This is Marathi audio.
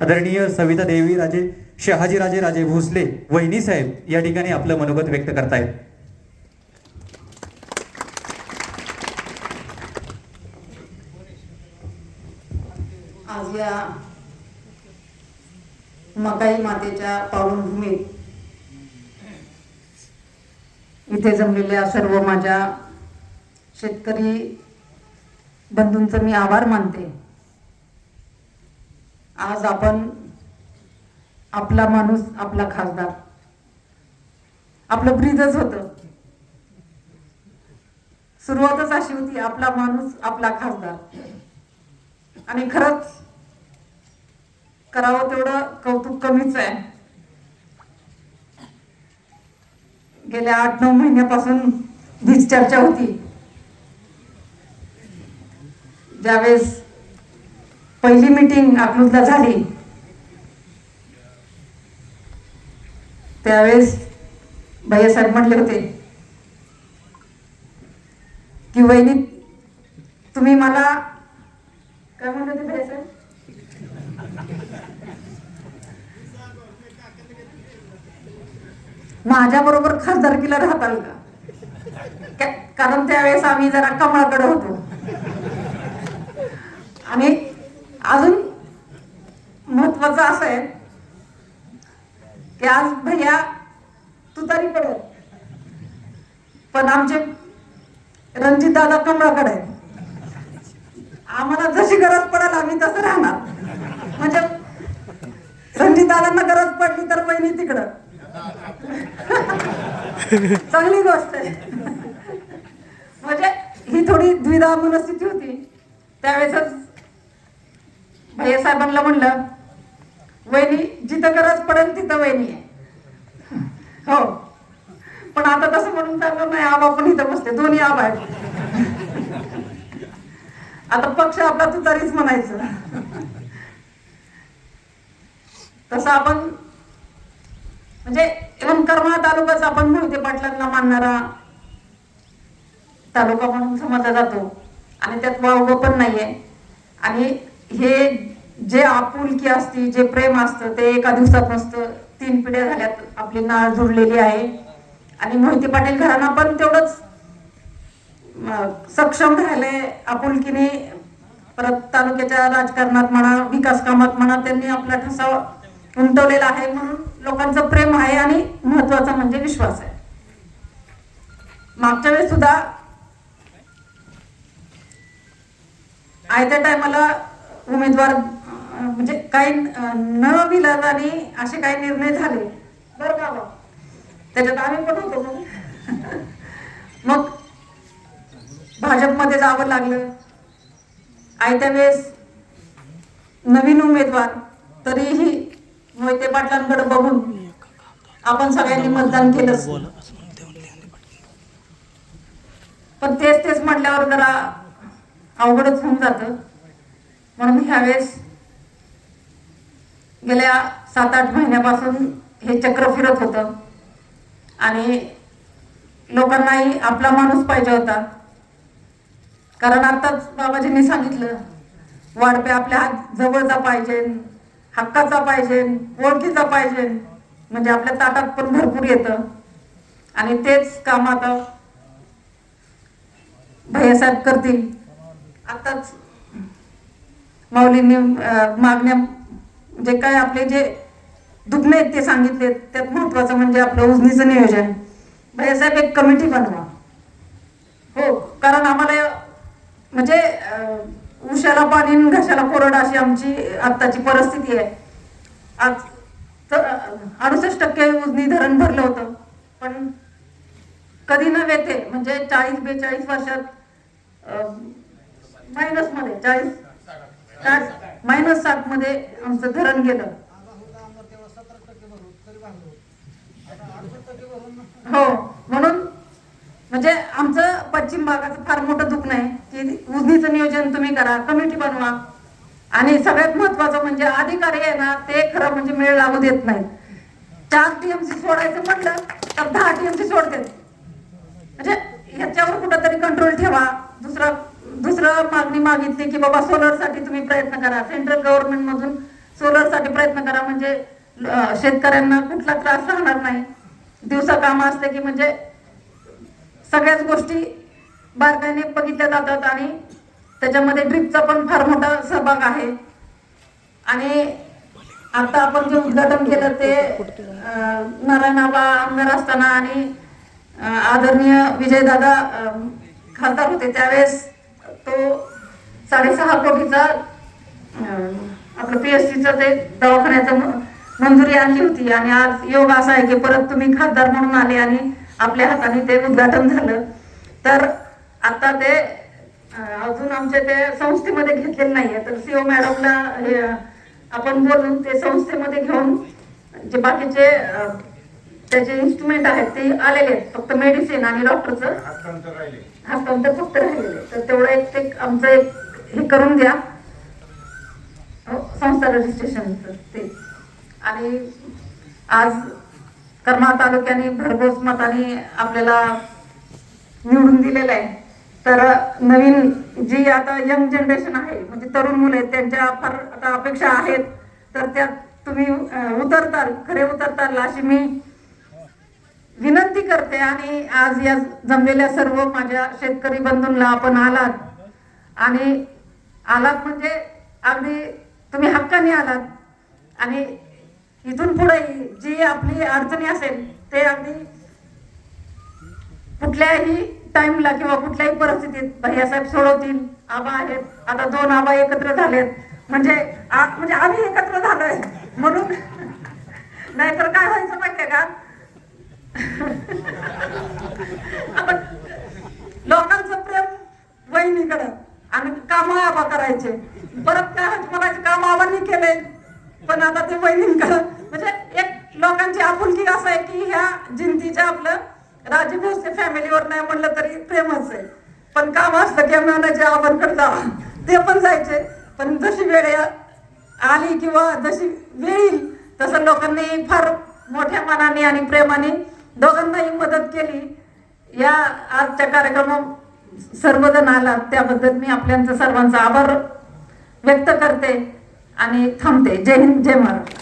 आदरणीय सविता देवी राजे शहाजीराजे राजे भोसले वहिनी साहेब या ठिकाणी आपलं मनोगत व्यक्त करतायत. आज या मकाई मातेच्या पावनभूमीत इथे जमलेल्या सर्व माझ्या शेतकरी बंधूंचं मी आभार मानते. आज आपण आपला माणूस आपला खासदार. आपलं ब्रीदच होतं. सुरुवातच अशी होती आपला माणूस आपला खासदार. आणि खरंच करावं तेवढं कौतुक कमीच आहे. गेल्या आठ नऊ महिन्यापासून हीच चर्चा होती. ज्यावेळेस पहिली मीटिंग अकलूजला झाली. त्यावेळेस भैयासाहेब म्हटले होते की वहिनी तुम्ही मला काय म्हणत होते भैयासाहेब माझ्या बरोबर खासदारकीला राहताल का- कारण त्यावेळेस आम्ही जरा कमळाकडे होतो. आणि अजून महत्वाचं असं आहे की आज भैया तू तरी कडे पण आमचे रणजित दादा कमळाकडे आम्हाला जशी गरज पडेल आम्ही तसं राहणार. म्हणजे रणजित दादांना गरज पडली तर बहिणी तिकडं. चांगली गोष्ट आहे. म्हणजे ही थोडी द्विधा मनस्थिती होती. त्यावेळेसच भैया साहेबांना म्हणलं वहिनी जिथं गरज पडेल तिथं वहिनी आहे. हो. पण आता तसं म्हणून चाललं नाही आबा पण इथं बसते दोन्ही आबा आहेत. आता पक्ष आपला तुतारीच म्हणायचं. तसं आपण म्हणजे इव्हन कर्मा तालुकाच आपण मोहिते पाटलांना मानणारा तालुका म्हणून समजला जातो. आणि त्यात वावगं पण नाहीये. आणि हे जे आपुलकी असती जे प्रेम असतं ते एका दिवसात नसतं तीन पिढ्या झाल्यात आपली नाळ जुळलेली आहे. आणि मोहिते पाटील घराणा पण तेवढंच सक्षम राहिले आपुलकीने. परत तालुक्याच्या राजकारणात म्हणा विकास कामात म्हणा त्यांनी आपला ठसा उमटवलेला आहे म्हणून लोकांचं प्रेम आहे आणि महत्त्वाचा म्हणजे विश्वास आहे. मागच्या वेळेस सुद्धा आयत्या टायमाला उमेदवार म्हणजे काही न विलाजाने असे काही निर्णय झाले बरं का? त्याच्यात आम्ही पण होतो मग. भाजपमध्ये जावं लागलं आयत्या वेळेस नवीन उमेदवार तरीही मोहिते पाटलांकडे बघून आपण सगळ्यांनी मतदान केलंच पण तेच तेच म्हटल्यावर जरा अवघडच होऊन जातं म्हणून ह्यावेळेस गेल्या सात आठ महिन्यापासून हे चक्र फिरत होतं. आणि लोकांनाही आपला माणूस पाहिजे होता. कारण आताच बाबाजींनी सांगितलं वाढपे आपल्या हात जवळचा पाहिजे हक्काचा पाहिजे ओळखीचा पाहिजे. म्हणजे आपल्या ताटात पण भरपूर येतं. आणि तेच काम आता भैयासाहेब करतील. आताच माऊलींनी मागण्या जे काय आपले जे दुखणे आहेत ते सांगितले त्यात महत्वाचं म्हणजे आपलं उजनीचं नियोजन. भैयासाहेब एक कमिटी बनवा. हो कारण आम्हाला म्हणजे उशाला पाणी घशाला कोरड अशी आमची आत्ताची परिस्थिती आहे. आज अडुसष्ट टक्के उजनी धरण भरलं होतं. पण कधी न वेते म्हणजे चाळीस बेचाळीस वर्षात मायनसमध्ये मध्ये चाळीस मायनस सात मध्ये आमचं धरण गेलं. हो म्हणून म्हणजे आमचं पश्चिम भागाचं फार मोठं दुःख नाही. की उजनीचं नियोजन तुम्ही करा कमिटी बनवा. आणि सगळ्यात महत्वाचं म्हणजे अधिकारी आहे ना ते खरं म्हणजे मेळ लागू देत नाही चार टीएमसी सोडायचं म्हटलं तर दहा टीएमसी सोडतात म्हणजे ह्याच्यावर कुठंतरी कंट्रोल ठेवा. दुसरं दुसरं मागणी मागितली की बाबा सोलरसाठी तुम्ही प्रयत्न करा. सेंट्रल गव्हर्नमेंट मधून करा. म्हणजे शेतकऱ्यांना कुठला त्रास राहणार नाही. दिवसा काम असते की म्हणजे सगळ्याच गोष्टी बारकाईने बघितल्या जातात आणि त्याच्यामध्ये ड्रिपचा पण फार मोठा सहभाग आहे. आणि आता आपण जे उद्घाटन केलं ते अं, नारायण आबा आमदार असताना आणि आदरणीय विजयदादा खासदार होते. त्यावेळेस तो साडेसहा कोटीचा आपलं पी एस सीचं ते दवाखान्याचं मंजुरी आणली होती. आणि आज योग असा आहे की परत तुम्ही खासदार म्हणून आले आणि आपल्या हाताने ते उद्घाटन झालं. तर आता ते अजून आमच्या ते संस्थेमध्ये घेतलेलं नाहीये तर सीओ मॅडमला हे आपण बोलून ते संस्थेमध्ये घेऊन जे बाकीचे त्याचे इन्स्ट्रुमेंट आहेत ते आलेले आहेत. फक्त मेडिसिन आणि डॉक्टरचं हस्तांतर फक्त राहिलेलं तर तेवढं एक ते आमचं एक हे करून द्या. हो, संस्था रजिस्ट्रेशनचं ते. आणि आज करमाळ तालुक्याने भरघोस मताने आपल्याला निवडून दिलेलं आहे. तर नवीन जी आता यंग जनरेशन आहे म्हणजे तरुण मुलं आहेत त्यांच्या फार आता अपेक्षा आहेत. तर त्यात तुम्ही उतरताल खरे उतरताल अशी मी विनंती करते आणि आज या जमलेल्या सर्व माझ्या शेतकरी बंधूंना आपण आलात. आणि आलात म्हणजे अगदी तुम्ही हक्काने आलात. आणि इथून पुढे जी आपली अडचणी असेल ते अगदी कुठल्याही टाइमला किंवा कुठल्याही परिस्थितीत भैयासाहेब सोडवतील. आबा आहेत. आता दोन आबा एकत्र झालेत. म्हणजे म्हणजे आम्ही एकत्र झालोय. म्हणून नाहीतर काय व्हायचं माहितीये का? लोकांचं प्रेम वहिनीकडं आणि काम आबा करायचे. परत काय व्हायचं म्हणायचे काम आबांनी केले. पण आता ते वहिनींकडं म्हणजे एक लोकांची आपुलकी असं आहे की ह्या जिंतीच्या आपलं राजे भोसले फॅमिलीवर नाही म्हणलं तरी प्रेमच आहे. पण काम असलं की म्हणायचे आबांकडे जावा. ते पण जायचे. पण जशी वेळ आली किंवा जशी वेळ येईल तसं लोकांनी फार मोठ्या मनाने आणि प्रेमाने दोघांनाही मदत केली. या आजच्या कार्यक्रमात सर्वजण आलात. त्याबद्दल मी आपल्यांचं सर्वांचा आभार व्यक्त करते आणि थांबते. जय हिंद जय महाराष्ट्र.